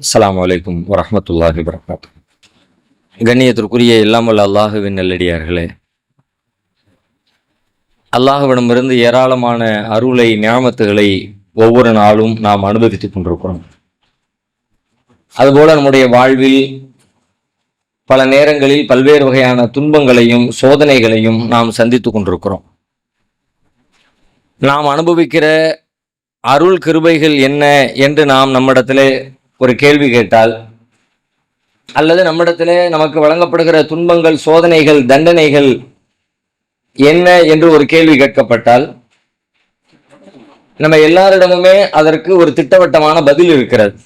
அஸ்லாம் அலைக்கும் வரமத்துல்லாஹி வரகாத்து கண்ணியத்திற்குரிய இல்லாமல் அல்லாஹுவின் நல்லடியார்களே அல்லாஹுவிடமிருந்து ஏராளமான அருளை ஞாமத்துகளை ஒவ்வொரு நாளும் நாம் அனுபவித்துக் கொண்டிருக்கிறோம். அதுபோல நம்முடைய வாழ்வில் பல நேரங்களில் பல்வேறு வகையான துன்பங்களையும் சோதனைகளையும் நாம் சந்தித்துக் கொண்டிருக்கிறோம். நாம் அனுபவிக்கிற அருள் கிருபைகள் என்ன என்று நாம் நம்மிடத்திலே ஒரு கேள்வி கேட்டால் அல்லது நம்மிடத்திலே நமக்கு வழங்கப்படுகிற துன்பங்கள் சோதனைகள் தண்டனைகள் என்ன என்று ஒரு கேள்வி கேட்கப்பட்டால் நம்ம எல்லாரிடமுமே அதற்கு ஒரு திட்டவட்டமான பதில் இருக்கிறது.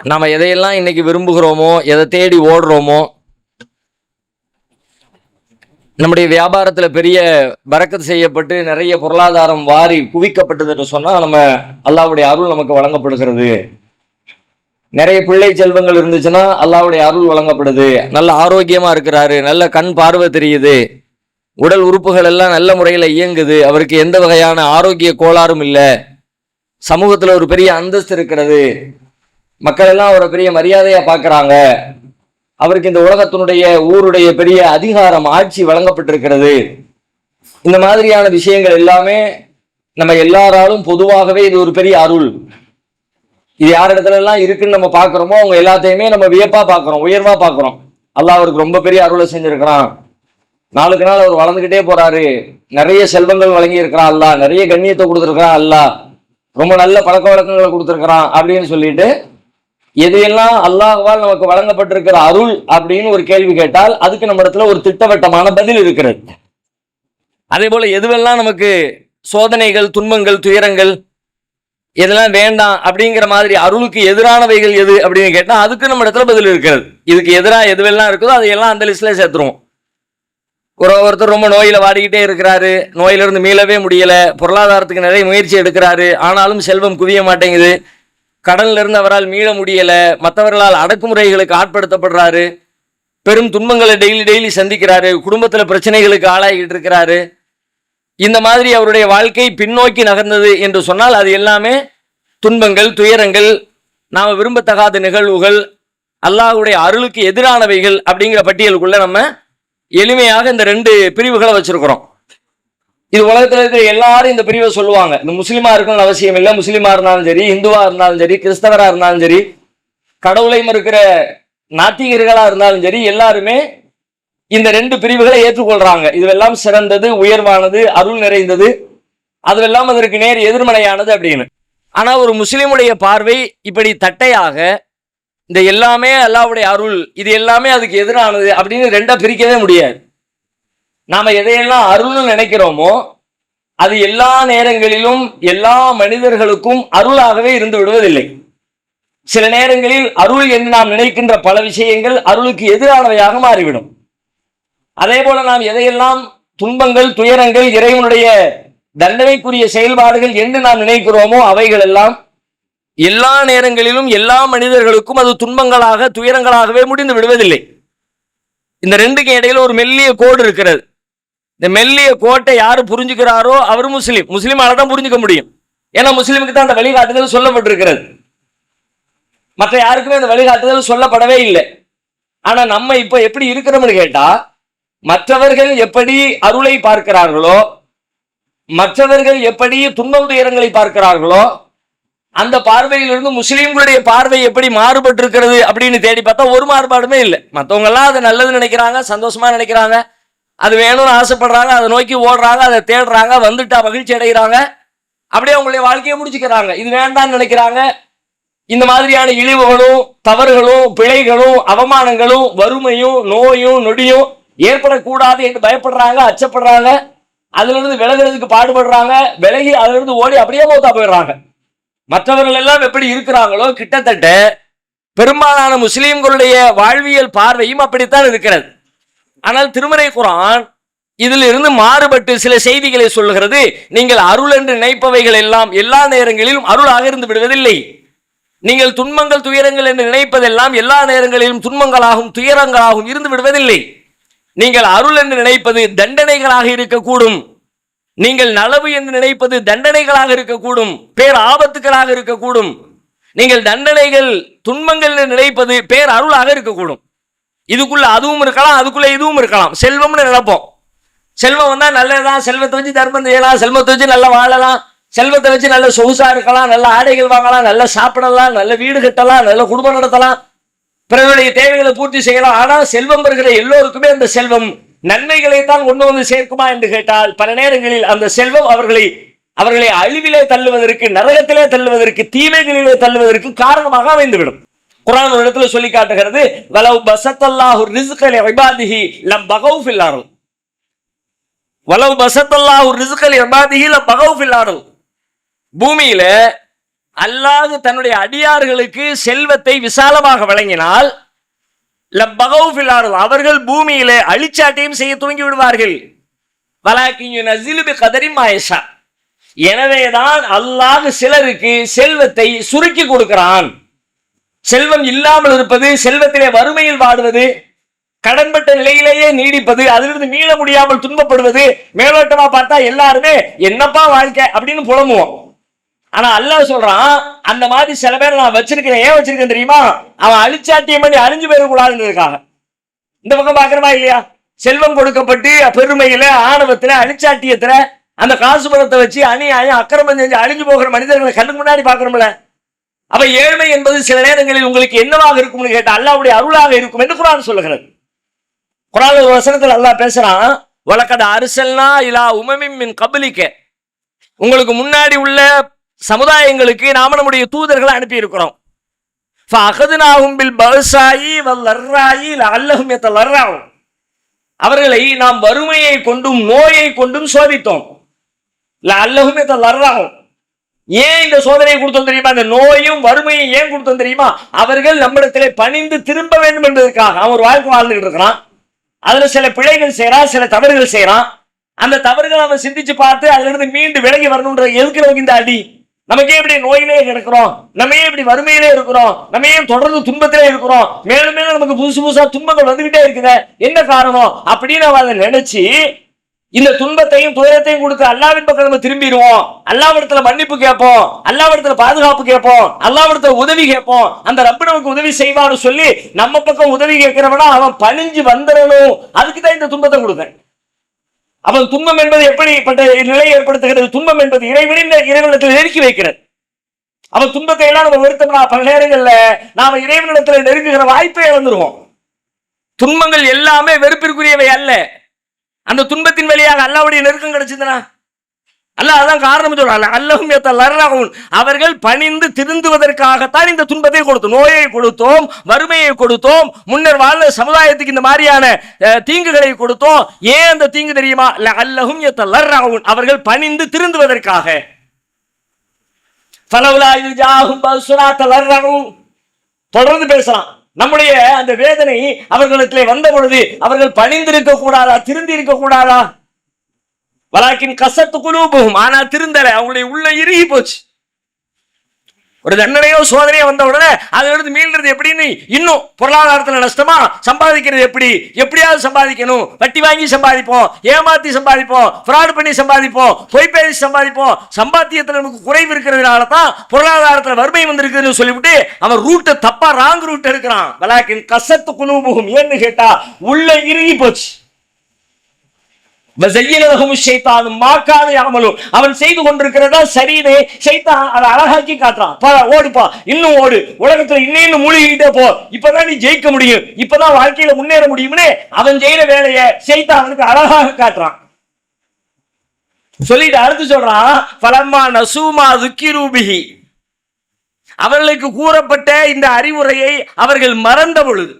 நாம எதையெல்லாம் இன்னைக்கு விரும்புகிறோமோ எதை தேடி ஓடுறோமோ நம்முடைய வியாபாரத்தில் பெரிய பறக்கத்து செய்யப்பட்டு நிறைய பொருளாதாரம் வாரி குவிக்கப்பட்டதுன்னு சொன்னால் நம்ம அல்லாவுடைய அருள் நமக்கு வழங்கப்படுகிறது. நிறைய பிள்ளை செல்வங்கள் இருந்துச்சுன்னா அல்லாவுடைய அருள் வழங்கப்படுது. நல்ல ஆரோக்கியமாக இருக்கிறாரு. நல்ல கண் பார்வை தெரியுது. உடல் உறுப்புகள் எல்லாம் நல்ல முறையில் இயங்குது. அவருக்கு எந்த வகையான ஆரோக்கிய கோளாறும் இல்லை. சமூகத்தில் ஒரு பெரிய அந்தஸ்து இருக்கிறது. மக்கள் எல்லாம் அவரை பெரிய மரியாதையாக பார்க்குறாங்க அவருக்கு இந்த உலகத்தினுடைய ஊருடைய பெரிய அதிகாரம் ஆட்சி வழங்கப்பட்டிருக்கிறது. இந்த மாதிரியான விஷயங்கள் எல்லாமே நம்ம எல்லாராலும் பொதுவாகவே இது ஒரு பெரிய அருள். இது யார் இடத்துல எல்லாம் இருக்குன்னு நம்ம பார்க்குறோமோ அவங்க எல்லாத்தையுமே நம்ம வியப்பா பார்க்குறோம் உயர்வா பார்க்குறோம். அல்லாஹ் அவருக்கு ரொம்ப பெரிய அருளை செஞ்சிருக்கிறான். நாளுக்கு நாள் அவர் வளர்ந்துக்கிட்டே போறாரு. நிறைய செல்வங்கள் வழங்கி இருக்கிறான் அல்லாஹ். நிறைய கண்ணியத்தை கொடுத்துருக்கிறான் அல்லாஹ். ரொம்ப நல்ல பழக்க வழக்கங்களை கொடுத்துருக்கிறான் அப்படின்னு சொல்லிட்டு எதையெல்லாம் அல்லாஹ்வால் நமக்கு வழங்கப்பட்டிருக்கிற அருள் அப்படின்னு ஒரு கேள்வி கேட்டால் அதுக்கு நம்ம இடத்துல ஒரு திட்டவட்டமான பதில் இருக்கிறது. அதே போல எதுவெல்லாம் நமக்கு சோதனைகள் துன்பங்கள் துயரங்கள் இதெல்லாம் வேண்டாம் அப்படிங்கிற மாதிரி அருளுக்கு எதிரானவைகள் எது அப்படின்னு கேட்டால் அதுக்கு நம்ம இடத்துல பதில் இருக்கிறது. இதுக்கு எதிராக எதுவெல்லாம் இருக்குதோ அதையெல்லாம் அந்த லிஸ்ட்ல சேர்த்துருவோம். ஒரு ஒருத்தர் ரொம்ப நோயில் வாடிக்கிட்டே இருக்கிறாரு நோயிலிருந்து மீளவே முடியலை பொருளாதாரத்துக்கு நிறைய முயற்சி எடுக்கிறாரு ஆனாலும் செல்வம் குவிய மாட்டேங்குது கடன்ல இருந்து அவரால் மீள முடியல மற்றவர்களால் அடக்குமுறைகளுக்கு ஆட்படுத்தப்படுறாரு. பெரும் துன்பங்களை டெய்லி டெய்லி சந்திக்கிறாரு. குடும்பத்துல பிரச்சனைகளுக்கு ஆளாகிட்டு இருக்கிறாரு. இந்த மாதிரி அவருடைய வாழ்க்கை பின்னோக்கி நகர்ந்தது என்று சொன்னால் அது எல்லாமே துன்பங்கள் துயரங்கள் நாம் விரும்பத்தகாத நிகழ்வுகள் அல்லாஹுடைய அருளுக்கு எதிரானவைகள் அப்படிங்கிற பட்டியலுக்குள்ள நம்ம எளிமையாக இந்த ரெண்டு பிரிவுகளை வச்சிருக்கிறோம். இது உலகத்துல இருக்கிற எல்லாரும் இந்த பிரிவை சொல்லுவாங்க. இந்த முஸ்லீமா இருக்கணும்னு அவசியம் இல்லை. முஸ்லீமா இருந்தாலும் சரி இந்துவா இருந்தாலும் சரி கிறிஸ்தவரா இருந்தாலும் சரி கடவுளையும் இருக்கிற நாத்திகர்களா இருந்தாலும் சரி எல்லாருமே இந்த ரெண்டு பிரிவுகளை ஏற்றுக்கொள்றாங்க. இதுவெல்லாம் சிறந்தது உயர்வானது அருள் நிறைந்தது. அதுவெல்லாம் அதற்கு நேர் எதிர்மறையானது அப்படின்னு. ஆனா ஒரு முஸ்லீமுடைய பார்வை இப்படி தட்டையாக இந்த எல்லாமே அல்லாவுடைய அருள் இது எல்லாமே அதுக்கு எதிரானது அப்படின்னு ரெண்டா பிரிக்கவே முடியாது. நாம எதையெல்லாம் அருள்னு நினைக்கிறோமோ அது எல்லா நேரங்களிலும் எல்லா மனிதர்களுக்கும் அருளாகவே இருந்து விடுவதில்லை. சில நேரங்களில் அருள் என்று நாம் நினைக்கின்ற பல விஷயங்கள் அருளுக்கு எதிரானவையாக மாறிவிடும். அதே போல நாம் எதையெல்லாம் துன்பங்கள் துயரங்கள் இறைவனுடைய தண்டனைக்குரிய செயல்பாடுகள் என்று நாம் நினைக்கிறோமோ அவைகள் எல்லாம் எல்லா நேரங்களிலும் எல்லா மனிதர்களுக்கும் அது துன்பங்களாக துயரங்களாகவே முடிந்து விடுவதில்லை. இந்த ரெண்டுக்கு இடையில ஒரு மெல்லிய கோடு இருக்கிறது. இந்த மெல்லிய கோட்டை யாரு புரிஞ்சுக்கிறாரோ அவர் முஸ்லீம். முஸ்லீமால தான் புரிஞ்சுக்க முடியும். ஏன்னா முஸ்லீமுக்கு தான் அந்த வழிகாட்டுதல் சொல்லப்பட்டிருக்கிறது. மற்ற யாருக்குமே அந்த வழிகாட்டுதல் சொல்லப்படவே இல்லை. ஆனா நம்ம இப்ப எப்படி இருக்கிறோம்னு கேட்டா மற்றவர்கள் எப்படி அருளை பார்க்கிறார்களோ மற்றவர்கள் எப்படி துன்பம் துயரங்களை பார்க்கிறார்களோ அந்த பார்வையிலிருந்து முஸ்லீம்களுடைய பார்வை எப்படி மாறுபட்டிருக்கிறது அப்படின்னு தேடி பார்த்தா ஒரு மாறுபாடுமே இல்லை. மற்றவங்க எல்லாம் அதை நல்லது நினைக்கிறாங்க சந்தோஷமா நினைக்கிறாங்க. அது வேணும்னு ஆசைப்படுறாங்க அதை நோக்கி ஓடுறாங்க அதை தேடுறாங்க வந்துட்டா மகிழ்ச்சி அடைகிறாங்க. அப்படியே அவங்களுடைய வாழ்க்கையை முடிச்சுக்கிறாங்க. இது வேண்டாம்னு நினைக்கிறாங்க. இந்த மாதிரியான இழிவுகளும் தவறுகளும் பிழைகளும் அவமானங்களும் வறுமையும் நோயும் நொடியும் ஏற்படக்கூடாது என்று பயப்படுறாங்க அச்சப்படுறாங்க. அதுல இருந்து விலகிறதுக்கு பாடுபடுறாங்க. விலகி அதுல இருந்து ஓடி அப்படியே மௌத்தா போயிடுறாங்க. மற்றவர்கள் எல்லாம் எப்படி இருக்கிறாங்களோ கிட்டத்தட்ட பெரும்பாலான முஸ்லீம்களுடைய வாழ்வியல் பார்வையும் அப்படித்தான் இருக்கிறது. ஆனால் திருமறை குரான் இதில் இருந்து மாறுபட்டு சில செய்திகளை சொல்லுகிறது. நீங்கள் அருள் என்று நினைப்பவைகள் எல்லாம் எல்லா நேரங்களிலும் அருளாக இருந்து விடுவதில்லை. நீங்கள் துன்பங்கள் துயரங்கள் என்று நினைப்பதெல்லாம் எல்லா நேரங்களிலும் துன்பங்களாகவும் துயரங்களாகவும் இருந்து விடுவதில்லை. நீங்கள் அருள் என்று நினைப்பது தண்டனைகளாக இருக்கக்கூடும். நீங்கள் நலவு என்று நினைப்பது தண்டனைகளாக இருக்கக்கூடும். பேர் ஆபத்துக்களாக இருக்கக்கூடும். நீங்கள் தண்டனைகள் துன்பங்கள் நினைப்பது பேர் அருளாக இருக்கக்கூடும். இதுக்குள்ள அதுவும் இருக்கலாம் அதுக்குள்ள இதுவும் இருக்கலாம். செல்வம்னு நினைப்போம். செல்வம் வந்தா நல்லதுதான். செல்வத்தை வச்சு தர்மம் செய்யலாம். செல்வத்தை வச்சு நல்லா வாழலாம். செல்வத்தை வச்சு நல்ல சொகுசா இருக்கலாம். நல்ல ஆடைகள் வாங்கலாம். நல்லா சாப்பிடலாம். நல்ல வீடு கட்டலாம். நல்ல குடும்பம் நடத்தலாம். பிறருடைய தேவைகளை பூர்த்தி செய்யலாம். ஆனால் செல்வம் பெறுகிற எல்லோருக்குமே அந்த செல்வம் நன்மைகளை தான் கொண்டு வந்து சேர்க்குமா என்று கேட்டால் பல நேரங்களில் அந்த செல்வம் அவர்களை அவர்களை அழிவிலே தள்ளுவதற்கு நரகத்திலே தள்ளுவதற்கு தீமைகளிலே தள்ளுவதற்கு காரணமாக அமைந்துவிடும். குரான் ஒரு இடத்துல சொல்லி காட்டுகிறது வலவு பசத்தல்லாஹு ரிஸ்கலி இபாதிஹி லம் பகவு ஃபில் வலவு வலவ் பசத்தல்லாஹு ரிஸ்கலி இபாதிஹி லம் பகவு ஃபில் பூமியில அல்லாஹ் தன்னுடைய அடியார்களுக்கு செல்வத்தை விசாலமாக வழங்கினால் லம் பகவு அருள். அவர்கள் பூமியில அழிச்சாட்டையும் செய்ய துவங்கி விடுவார்கள். வலாக்கின் நசிலுபி கதரி மாயஷா எனவேதான் அல்லாஹ் சிலருக்கு செல்வத்தை சுருக்கி கொடுக்கிறான். செல்வம் இல்லாமல் இருப்பது செல்வத்திலே வறுமையில் வாடுவது கடன்பட்ட நிலையிலேயே நீடிப்பது அதிலிருந்து மீள முடியாமல் துன்பப்படுவது மேலோட்டமா பார்த்தா எல்லாருமே என்னப்பா வாழ்க்கை? அப்படின்னு புலம்புவோம். ஆனா அல்லாஹ் சொல்றான் அந்த மாதிரி சில பேர் நான் வச்சிருக்கிறேன். ஏன் வச்சிருக்கேன் தெரியுமா? அவன் அழிச்சாட்டியம் பண்ணி அழிஞ்சு போயிடக்கூடாதுன்னு இருக்காங்க இந்த பக்கம் பாக்குறமா இல்லையா? செல்வம் கொடுக்கப்பட்டு பெருமையில ஆணவத்துல அழிச்சாட்டியத்துல அந்த காசு பணத்தை வச்சு அணி அக்கிரமம் செஞ்சு அழிஞ்சு போகிற மனிதர்களை கண்ணுக்கு முன்னாடி பாக்குறோம்ல அப்ப ஏழ்மை என்பது சில நேரங்களில் உங்களுக்கு என்னவாக இருக்கும்னு கேட்டால் அல்லாவுடைய அருளாக இருக்கும் என்று குரான் சொல்லுகிறது. குரான் ஒரு வசனத்தில் அல்லாஹ் பேசுறான் வழக்கத அரசல்னா இலா உமமின் மின் கபலிக்க. உங்களுக்கு முன்னாடி உள்ள சமுதாயங்களுக்கு நாம நம்முடைய தூதர்களை அனுப்பி இருக்கிறோம் பில் பல்சாயி வல்லர்ராயி லஅல்லஹும் யத்தலர்ராவும் அவர்களை நாம் வறுமையை கொண்டும் நோயை கொண்டும் சோதித்தோம். லஅல்லஹும் யத்தலர்ராவும் ஏன் இந்த சோதனையை கொடுத்தோம் தெரியுமா? இந்த நோயும் வறுமையும் ஏன் கொடுத்தோம் தெரியுமா? அவர்கள் நம்மிடத்திலே பணிந்து திரும்ப வேண்டும் என்பதற்காக. அவன் ஒரு வாழ்க்கை வாழ்ந்துகிட்டு இருக்கிறான். அதுல சில பிழைகள் செய்யறான் சில தவறுகள் செய்யறான் அந்த தவறுகளை அவன் சிந்திச்சு பார்த்து அதுல இருந்து மீண்டு விலகி வரணும்ன்ற எதுக்கு நமக்கு இந்த அடி? நமக்கு இப்படி நோயிலே கிடக்கிறோம். நம்ம ஏன் இப்படி வறுமையிலே இருக்கிறோம்? நம்ம ஏன் தொடர்ந்து துன்பத்திலே இருக்கிறோம்? மேலும் மேலும் நமக்கு புதுசு புதுசா துன்பங்கள் வந்துகிட்டே இருக்குது. என்ன காரணம்? அப்படின்னு அவன் அதை நினைச்சு இந்த துன்பத்தையும் துயரத்தையும் கொடுத்து அல்லாவின் பக்கம் நம்ம திரும்பிடுவோம். அல்லாவிடத்துல மன்னிப்பு கேட்போம். அல்லாவிடத்துல பாதுகாப்பு கேட்போம். அல்லாவிடத்துல உதவி கேட்போம். அந்த ரப்பு நமக்கு உதவி செய்வான்னு சொல்லி நம்ம பக்கம் உதவி கேட்கிறவனா அவன் பணிஞ்சு வந்துடணும் அதுக்கு தான் இந்த துன்பத்தை கொடுத்தேன். அவன் துன்பம் என்பது எப்படிப்பட்ட நிலை ஏற்படுத்துகிறது? துன்பம் என்பது இறைவனின் இறைவனத்தில் நெருக்கி வைக்கிறது. அவன் துன்பத்தை எல்லாம் நம்ம வருத்தம்னா பல நேரங்கள்ல நாம இறைவனிடத்தில் நெருங்குகிற வாய்ப்பை இழந்துருவோம். துன்பங்கள் எல்லாமே வெறுப்பிற்குரியவை அல்ல. அந்த துன்பத்தின் வழியாக அல்லாவுடைய நெருக்கம் கிடைச்சதுனா அல்ல அதான் காரணம் சொல்றாங்க அல்லஹும் லர்ரஹூன். அவர்கள் பணிந்து திருந்துவதற்காகத்தான் இந்த துன்பத்தை கொடுத்தோம். நோயை கொடுத்தோம் வறுமையை கொடுத்தோம் முன்னர் வாழ்ந்த சமுதாயத்துக்கு இந்த மாதிரியான தீங்குகளை கொடுத்தோம். ஏன் அந்த தீங்கு தெரியுமா? அல்லஹும் லர்ரஹூன். அவர்கள் பணிந்து திருந்துவதற்காக. தொடர்ந்து பேசலாம். நம்முடைய அந்த வேதனை அவர்களுக்கு வந்த பொழுது அவர்கள் பணிந்திருக்க கூடாதா திருந்தி இருக்க கூடாதா? வலாக்கின் கசத்து குலூபுகும் ஆனா திருந்தல அவங்களுடைய உள்ள இறுகி போச்சு. ஒரு தண்டனையோ சோதனையோ வந்த உடனே அதிலிருந்து மீள்றது எப்படின்னு இன்னும் பொருளாதாரத்தில் நஷ்டமா சம்பாதிக்கிறது எப்படி? எப்படியாவது சம்பாதிக்கணும். வட்டி வாங்கி சம்பாதிப்போம். ஏமாத்தி சம்பாதிப்போம். ஃப்ராட் பண்ணி சம்பாதிப்போம். பொய் பேசி சம்பாதிப்போம். சம்பாத்தியத்தில் நமக்கு குறைவு இருக்கிறதுனால தான் பொருளாதாரத்துல வறுமை வந்திருக்குதுன்னு சொல்லிவிட்டு அவன் ரூட்டை தப்பா ராங் ரூட் எடுக்கிறான். விளாக்கின் கசத்து குலூபுகும் ஏன்னு கேட்டா உள்ள இறுகி போச்சு. அவன் செய்து கொண்டிருக்கிறதா சரினே ஷைத்தான் அதை அழகாக்கி காட்டுறான். பா ஓடுப்பா இன்னும் ஓடு. உலகத்துல இன்னும் மூழ்கிட்டே போ. இப்பதான் நீ ஜெயிக்க முடியும். இப்பதான் வாழ்க்கையில முன்னேற முடியும்னு அவன் செய்யற வேலையை ஷைத்தான் அவனுக்கு அழகாக காட்டுறான். சொல்லிட்டு அடுத்து சொல்றான் பலம்மா நசூமா துக்கிரூபிஹி அவர்களுக்கு கூறப்பட்ட இந்த அறிவுரையை அவர்கள் மறந்த பொழுது.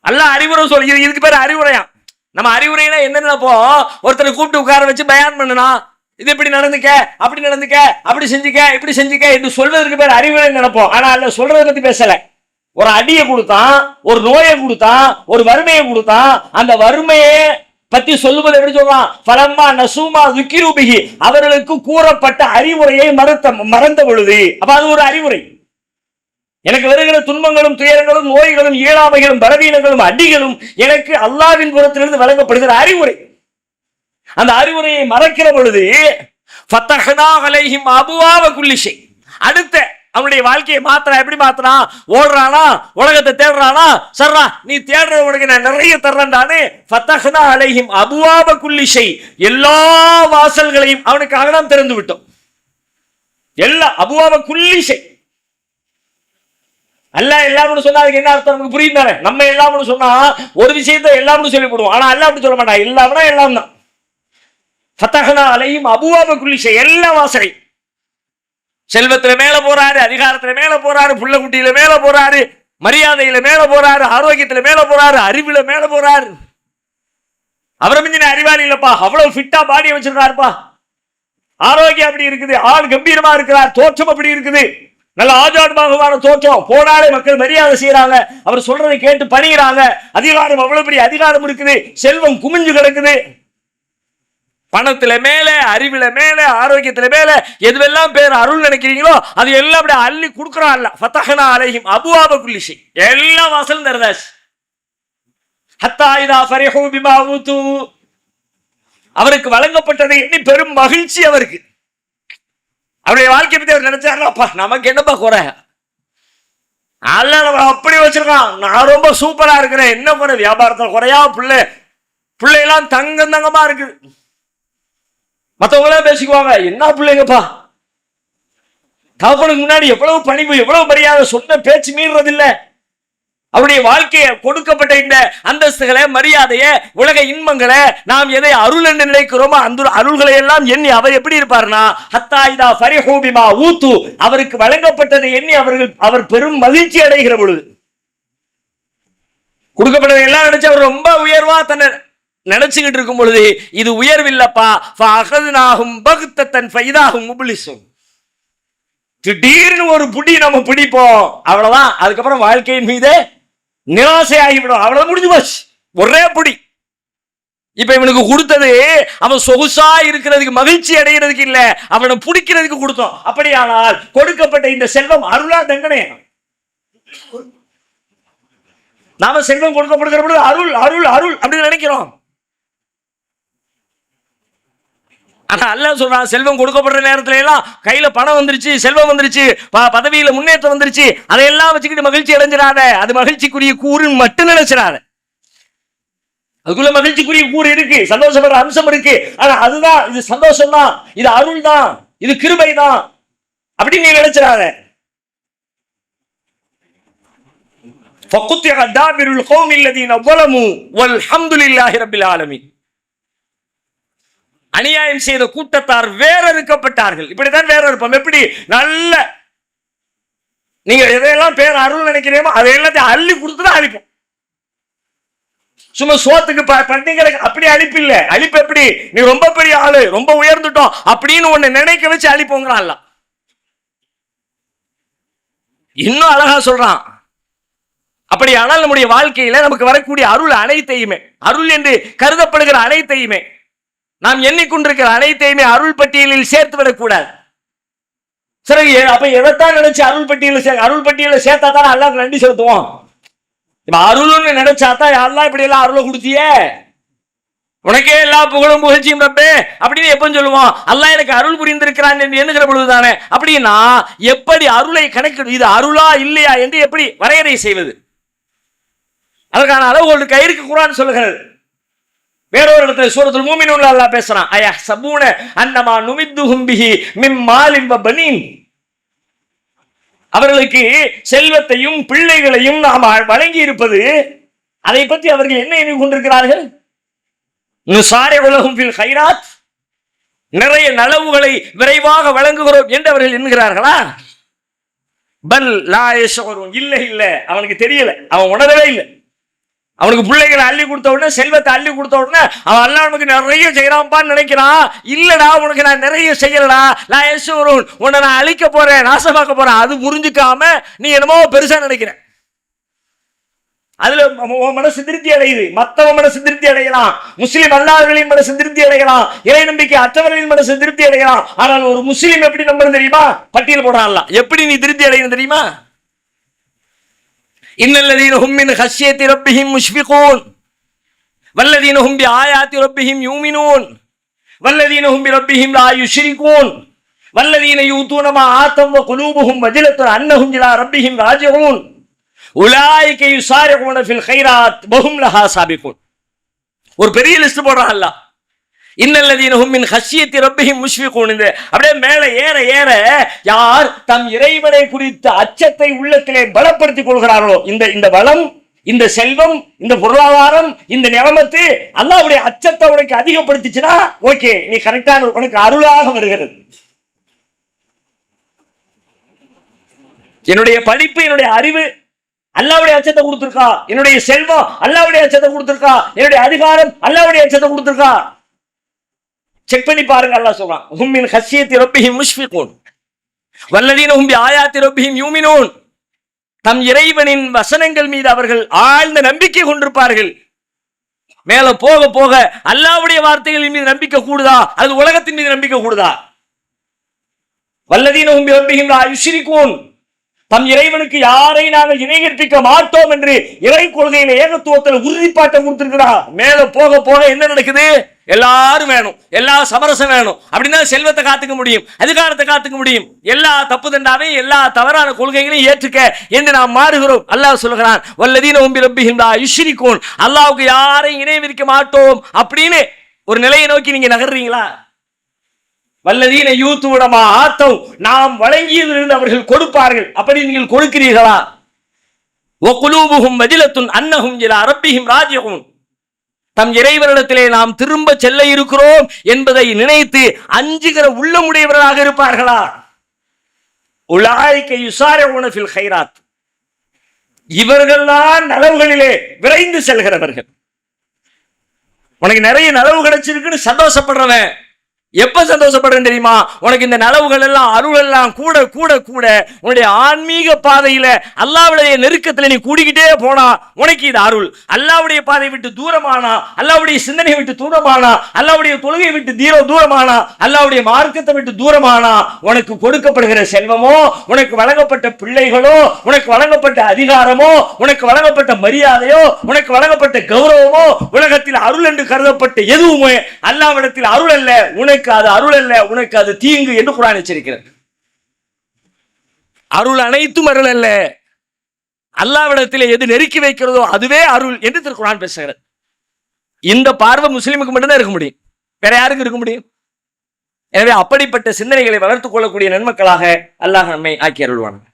அல்ல அறிவுரை சொல்லி இதுக்கு பேர் அறிவுரையா நம்ம அறிவுரையில என்னென்ன நினைப்போம் ஒருத்தரை கூப்பிட்டு உட்கார வச்சு பயான் பண்ணனா இது இப்படி நடந்துக்க அப்படி நடந்துக்க அப்படி செஞ்சுக்க இப்படி செஞ்சுக்க என்று சொல்றதுக்கு பேர் அறிவுரை நினைப்போம். ஆனா அல்ல சொல்றதை பத்தி பேசல. ஒரு அடியை கொடுத்தான் ஒரு நோயை கொடுத்தான் ஒரு வறுமையை கொடுத்தான் அந்த வறுமையை பத்தி சொல்லுவது எப்படி சொல்லலாம் பலம்மா நசூமா துக்கிரூபிகி. அவர்களுக்கு கூறப்பட்ட அறிவுரையை மறுத்த மறந்த பொழுது. அப்ப அது ஒரு அறிவுரை. எனக்கு வருகிற துன்பங்களும் துயரங்களும் நோய்களும் இயலாமைகளும் பலவீனங்களும் அடிகளும் எனக்கு அல்லாவின் புறத்திலிருந்து வழங்கப்படுகிற அறிவுரை. அந்த அறிவுரையை மறக்கிற பொழுது அலைஹிம் அபுவாவ குல்லிஷை அடுத்த அவனுடைய வாழ்க்கையை மாத்திரா எப்படி மாத்திரான் ஓடுறானா? உலகத்தை தேடுறானா? சர்ரா நீ தேடுற உனக்கு நான் நிறைய தர்றேன்டானே ஃபத்தஹ்னா அலைஹிம் அபுவாப குல்லிஷை எல்லா வாசல்களையும் அவனுக்காக நாம் திறந்து விட்டோம். எல்லா அபுவாப குல்லிஷை அல்லாஹ் எல்லாம்னு சொன்னா அதுக்கு என்ன அர்த்தம்? நமக்கு புரியும் தானே? நம்ம எல்லாம்னு சொன்னா ஒரு விஷயத்தை எல்லாம்னு சொல்லி போடுவோம் ஆனா அல்ல அப்படி சொல்ல மாட்டான். எல்லாம்னா எல்லாம் தான் சத்தகனா அலையும் அபுவாப குல்லிஷை எல்லா வாசனை செல்வத்துல மேல போறாரு அதிகாரத்துல மேல போறாரு புள்ள குட்டியில மேல போறாரு மரியாதையில மேல போறாரு ஆரோக்கியத்துல மேல போறாரு அறிவுல மேல போறாரு. அவரை மிஞ்சின அறிவாளி இல்லப்பா. அவ்வளவு ஃபிட்டா பாடியை வச்சிருக்காருப்பா. ஆரோக்கியம் அப்படி இருக்குது. ஆள் கம்பீரமா இருக்கிறார். தோற்றம் அப்படி இருக்குது. நல்ல ஆஜாடுபாகமான தோற்றம். போனாலே மக்கள் மரியாதை செய்யறாங்க அவர் சொல்றதை கேட்டு பணிகிறாங்க அதிகாரம் அவ்வளவு பெரிய அதிகாரம் இருக்குது. செல்வம் குமிஞ்சு கிடக்குது. பணத்துல மேல அறிவுல மேல ஆரோக்கியத்துல மேல எதுவெல்லாம் பேர் அருள் நினைக்கிறீங்களோ அது எல்லாம் அப்படியே அள்ளி கொடுக்குறான் அல்ல ஃபத்தஹனா அலைஹிம் அபுவாப குல்லிஷி எல்லா வாசலும் தரதாஸ் ஹத்தா இதா ஃபரிஹு பிமா ஊது அவருக்கு வழங்கப்பட்டதை எண்ணி பெரும் மகிழ்ச்சி அவருக்கு. அவருடைய வாழ்க்கை பத்தி அவர் நினைச்சாருப்பா நமக்கு என்னப்பா குறை? அல்ல நம்ம அப்படி வச்சிருக்கான். நான் ரொம்ப சூப்பரா இருக்கிறேன். என்ன குறை? வியாபாரத்தில் குறையா? பிள்ளை பிள்ளையெல்லாம் தங்கம் தங்கமா இருக்குது. மற்றவங்களே பேசிக்குவாங்க என்ன பிள்ளைங்கப்பா? தகப்பனுக்கு முன்னாடி எவ்வளவு பணிவு எவ்வளவு மரியாதை சொன்ன பேச்சு மீறுறது அவருடைய வாழ்க்கையை கொடுக்கப்பட்ட இந்த அந்தஸ்துகளை மரியாதையை உலக இன்பங்களை நாம் எதை அருள் என்று நினைக்கிறோமோ அந்த அருள்களை எல்லாம் எண்ணி அவர் எப்படி இருப்பார்னா ஹத்தாயிதா ஃபரிஹூபிமா ஊத்து. அவருக்கு வழங்கப்பட்டதை எண்ணி அவர்கள் அவர் பெரும் மகிழ்ச்சி அடைகிற பொழுது. கொடுக்கப்பட்டதை எல்லாம் நினைச்சு அவர் ரொம்ப உயர்வா தன்னை நினைச்சுக்கிட்டு இருக்கும் பொழுது இது உயர்வில்லப்பா அகதுனாகும் தன் ஃபைதாகும் முபிலிசும் திடீர்னு ஒரு புடி நம்ம பிடிப்போம். அவ்வளவுதான். அதுக்கப்புறம் வாழ்க்கையின் மீதே நிராசை ஆகிவிடும் அவ்வளவு முடிஞ்சு போச்சு. ஒரே பிடி. இப்ப இவனுக்கு கொடுத்தது அவன் சொகுசா இருக்கிறதுக்கு மகிழ்ச்சி அடைகிறதுக்கு இல்ல. அவனை பிடிக்கிறதுக்கு கொடுத்தோம். அப்படியானால் கொடுக்கப்பட்ட இந்த செல்வம் அருளா தண்டனை. நாம செல்வம் கொடுக்கப்படுகிற பொழுது அருள் அருள் அருள் அப்படின்னு நினைக்கிறோம். ஆனா அல்லாஹ் சொல்றான் செல்வம் கொடுக்கப்படுற நேரத்துல எல்லாம் கையில பணம் வந்துருச்சு செல்வம் வந்துருச்சு ப- பதவியில முன்னேற்றம் வந்துருச்சு அதையெல்லாம் வச்சுக்கிட்டு மகிழ்ச்சி அடைஞ்சிடாத அது மகிழ்ச்சிக்குரிய கூறுன்னு மட்டும் நினைச்சிடாத அதுக்குள்ள மகிழ்ச்சிக்குரிய கூறு இருக்கு சந்தோஷப்படுற அம்சம் இருக்கு ஆனா அதுதான் இது சந்தோஷம் தான் இது அருள் தான் இது கிருபை தான் அப்படின்னு நீ நினைச்சிடாத فقطع دابر القوم الذين ظلموا والحمد لله رب العالمين அநியாயம் செய்த கூட்டத்தார் வேறறுக்கப்பட்டார்கள். இப்படித்தான் வேற இருப்போம் எப்படி? நல்ல நீங்க எதையெல்லாம் பேர் அருள் நினைக்கிறீமோ அதை எல்லாத்தையும் அள்ளி கொடுத்து தான் அழிப்போம். சும்மா சோத்துக்கு ப- அப்படி அழிப்பு இல்லை. அழிப்பு எப்படி? நீ ரொம்ப பெரிய ஆளு ரொம்ப உயர்ந்துட்டோம் அப்படின்னு உன்னை நினைக்க வச்சு அழிப்போங்கிறான் இன்னும் அழகா சொல்றான். அப்படியானால் நம்முடைய வாழ்க்கையில நமக்கு வரக்கூடிய அருள் அனைத்தையுமே அருள் என்று கருதப்படுகிற அனைத்தையுமே நாம் எண்ணிக்கொண்டிருக்கிற அனைத்தையுமே அருள் பட்டியலில் சேர்த்து விடக்கூடாது. சரி எ- அப்ப எதைத்தான் நினைச்சு அருள் பட்டியலில் சே அருள் பட்டியலில் சேர்த்தா தான் அல்லாஹ்க்கு நன்றி செலுத்துவோம்? இப்ப அருள்னு நினைச்சா தான் எல்லாம் இப்படி எல்லாம் அருளை கொடுத்தியே? உனக்கே எல்லா புகழும் புகழ்ச்சியும் ரப்பே அப்படின்னு எப்ப சொல்லுவோம்? அல்லா எனக்கு அருள் புரிந்திருக்கிறான் என்று எண்ணுகிற பொழுதுதானே. அப்படின்னா எப்படி அருளை கணக்கிடு இது அருளா இல்லையா என்று எப்படி வரையறை செய்வது? அதற்கான அளவுகோல் கயிறுக்கு குரான் சொல்லுகிறது. இடத்துல சூரத்துல் மூமினூன்ல அல்லாஹ் பேசுறான். ஐயா சபூன அன்னமா நுமித்து ஹும்பிஹி மிம் மாலின் வ பனீன். அவர்களுக்கு செல்வத்தையும் பிள்ளைகளையும் நாம் வழங்கி இருப்பது அதை பற்றி அவர்கள் என்ன எண்ணி கொண்டிருக்கிறார்கள்? நுசாரி உலகம் ஃபில் ஹைராத். நிறைய நலவுகளை விரைவாக வழங்குகிறோம் என்று அவர்கள் எண்ணுகிறார்களா? பல் லா இல்லை இல்லை. அவனுக்கு தெரியல. அவன் உணரவே இல்லை. அவனுக்கு பிள்ளைகளை அள்ளி கொடுத்த உடனே செல்வத்தை அள்ளி கொடுத்த உடனே அவன் எல்லாம் உனக்கு நிறைய செய்யறான்ப்பான்னு நினைக்கிறான். இல்லடா உனக்கு நான் நிறைய செய்யலடா. நான் யசூரூன் உன்னை நான் அழிக்க போறேன் நாசமாக்க போறேன். அது புரிஞ்சுக்காம நீ என்னமோ பெருசா நினைக்கிற அதுல உன் மனசு திருப்தி அடையுது. மத்தவன் மனசு திருப்தி அடையலாம். முஸ்லீம் அல்லாதவர்களின் மனசு திருப்தி அடையலாம். இறை நம்பிக்கை அற்றவர்களின் மனசு திருப்தி அடையலாம். ஆனால் ஒரு முஸ்லீம் எப்படி நம்பணும் தெரியுமா? பட்டியல் போடலாம் எப்படி நீ திருப்தி அடையணும் தெரியுமா? இன்னல்லதீன ஹும் மின் ஹஷ்யத்தி ரப்பிஹிம் முஷ்ஃபிகூன் வல்லதீன ஹும் பி ஆயாத்தி ரப்பிஹிம் யூமினூன் வல்லதீன ஹும் பி ரப்பிஹிம் லா யுஷ்ரிகூன் வல்லதீன யூத்தூனமா ஆத்தம் குலூபுகும் வஜிலத்து அன்னஹும் இலா ரப்பிஹிம் ராஜிஊன் உலாயிக யுசாரிஊன ஃபில் கைராத் வஹும் லஹா சாபிகூன் ஒரு பெரிய லிஸ்ட் போடுறான் அல்லாஹ். இன்னல்லதீன ஹும் மின் ரப்பிஹிம் முஷ்ஃபிகூன். இந்த அப்படியே மேலே ஏற ஏற யார் தம் இறைவனை குறித்த அச்சத்தை உள்ளத்திலே பலப்படுத்திக் கொள்கிறார்களோ இந்த இந்த வளம் இந்த செல்வம் இந்த பொருளாதாரம் இந்த நிலமத்து அல்லாவுடைய அச்சத்தை உனக்கு அதிகப்படுத்திச்சுன்னா ஓகே நீ கரெக்டான உனக்கு அருளாக வருகிறது. என்னுடைய படிப்பு என்னுடைய அறிவு அல்லாவுடைய அச்சத்தை கொடுத்துருக்கா? என்னுடைய செல்வம் அல்லாவுடைய அச்சத்தை கொடுத்துருக்கா? என்னுடைய அதிகாரம் அல்லாவுடைய அச்சத்தை கொடுத்துருக்கா? செக் பண்ணி பாருங்க அல்லாஹ் சொல்றான். ஹும்மின் ஹஸ்யத்தி ரப்பிஹிம் முஷ்ஃபிகூன். வல்லதீன ஹும்பி ஆயா ஆயாத்தி யூமினோன். யூமினூன் தம் இறைவனின் வசனங்கள் மீது அவர்கள் ஆழ்ந்த நம்பிக்கை கொண்டிருப்பார்கள். மேல போக போக அல்லாவுடைய வார்த்தைகளின் மீது நம்பிக்கை கூடுதா? அது உலகத்தின் மீது நம்பிக்கை கூடுதா? வல்லதீன ஹும் பி ரப்பிஹிம் யுஷ்ரிகூன். தம் இறைவனுக்கு யாரை நாங்கள் இணை கற்பிக்க மாட்டோம்? என்று இறை கொள்கையில ஏகத்துவத்தில் உறுதிப்பாட்டம் கொடுத்திருக்கிறா மேல போக போக என்ன நடக்குது? எல்லாரும் வேணும். எல்லா சமரசம் வேணும். அப்படின்னா செல்வத்தை காத்துக்க முடியும். அதிகாரத்தை காத்துக்க முடியும். எல்லா தப்பு தண்டாவையும் எல்லா தவறான கொள்கைகளையும் ஏற்றுக்க என்று நாம் மாறுகிறோம். அல்லாஹ் சொல்கிறான் வல்லதீன உம்பி ரப்பிகின்றா யுஷ்ரிகூன். அல்லாவுக்கு யாரையும் இணை விரிக்க மாட்டோம் அப்படின்னு ஒரு நிலையை நோக்கி நீங்க நகர்றீங்களா? வல்லதீன யூத்து விடமா ஆத்தம் நாம் வழங்கியதிலிருந்து அவர்கள் கொடுப்பார்கள். அப்படி நீங்கள் கொடுக்கிறீர்களா? ஒகுலூபுகும் வஜிலத்துன் அன்னகும் இலா அரப்பிகும் ராஜகும் தம் இறைவனிடத்திலே நாம் திரும்ப செல்ல இருக்கிறோம் என்பதை நினைத்து அஞ்சுகிற உள்ளமுடையவர்களாக இருப்பார்களா? உலாய்க்க யுசார ஹைராத் இவர்கள்தான் நலவுகளிலே விரைந்து செல்கிறவர்கள். உனக்கு நிறைய நலவு கிடைச்சிருக்குன்னு சந்தோஷப்படுறவன். எப்ப சந்தோஷப்படுறேன் தெரியுமா? உனக்கு இந்த நலவுகள் எல்லாம் அருள் எல்லாம் கூட கூட கூட உன்னுடைய ஆன்மீக பாதையில அல்லாவுடைய நெருக்கத்துல நீ கூடிக்கிட்டே போனா உனக்கு இது அருள். அல்லாவுடைய பாதை விட்டு தூரமானா அல்லாவுடைய சிந்தனை விட்டு தூரமானா அல்லாவுடைய தொழுகை விட்டு தீர தூரமானா அல்லாவுடைய மார்க்கத்தை விட்டு தூரமானா உனக்கு கொடுக்கப்படுகிற செல்வமோ உனக்கு வழங்கப்பட்ட பிள்ளைகளோ உனக்கு வழங்கப்பட்ட அதிகாரமோ உனக்கு வழங்கப்பட்ட மரியாதையோ உனக்கு வழங்கப்பட்ட கௌரவமோ உலகத்தில் அருள் என்று கருதப்பட்ட எதுவுமே அல்லாவிடத்தில் அருள் அல்ல. உனக்கு அது அருள் அல்ல உனக்கு அது தீங்கு என்று குரான் எச்சரிக்கிறது. அருள் அனைத்தும் அருள் அல்ல. அல்லாவிடத்தில் எது நெருக்கி வைக்கிறதோ அதுவே அருள் என்று குரான் பேசுகிறது. இந்த பார்வை முஸ்லிமுக்கு மட்டும்தான் இருக்க முடியும். வேற யாருக்கு இருக்க முடியும்? எனவே அப்படிப்பட்ட சிந்தனைகளை வளர்த்துக் கொள்ளக்கூடிய நன்மக்களாக அல்லாஹ் நம்மை ஆக்கி அருள்வான்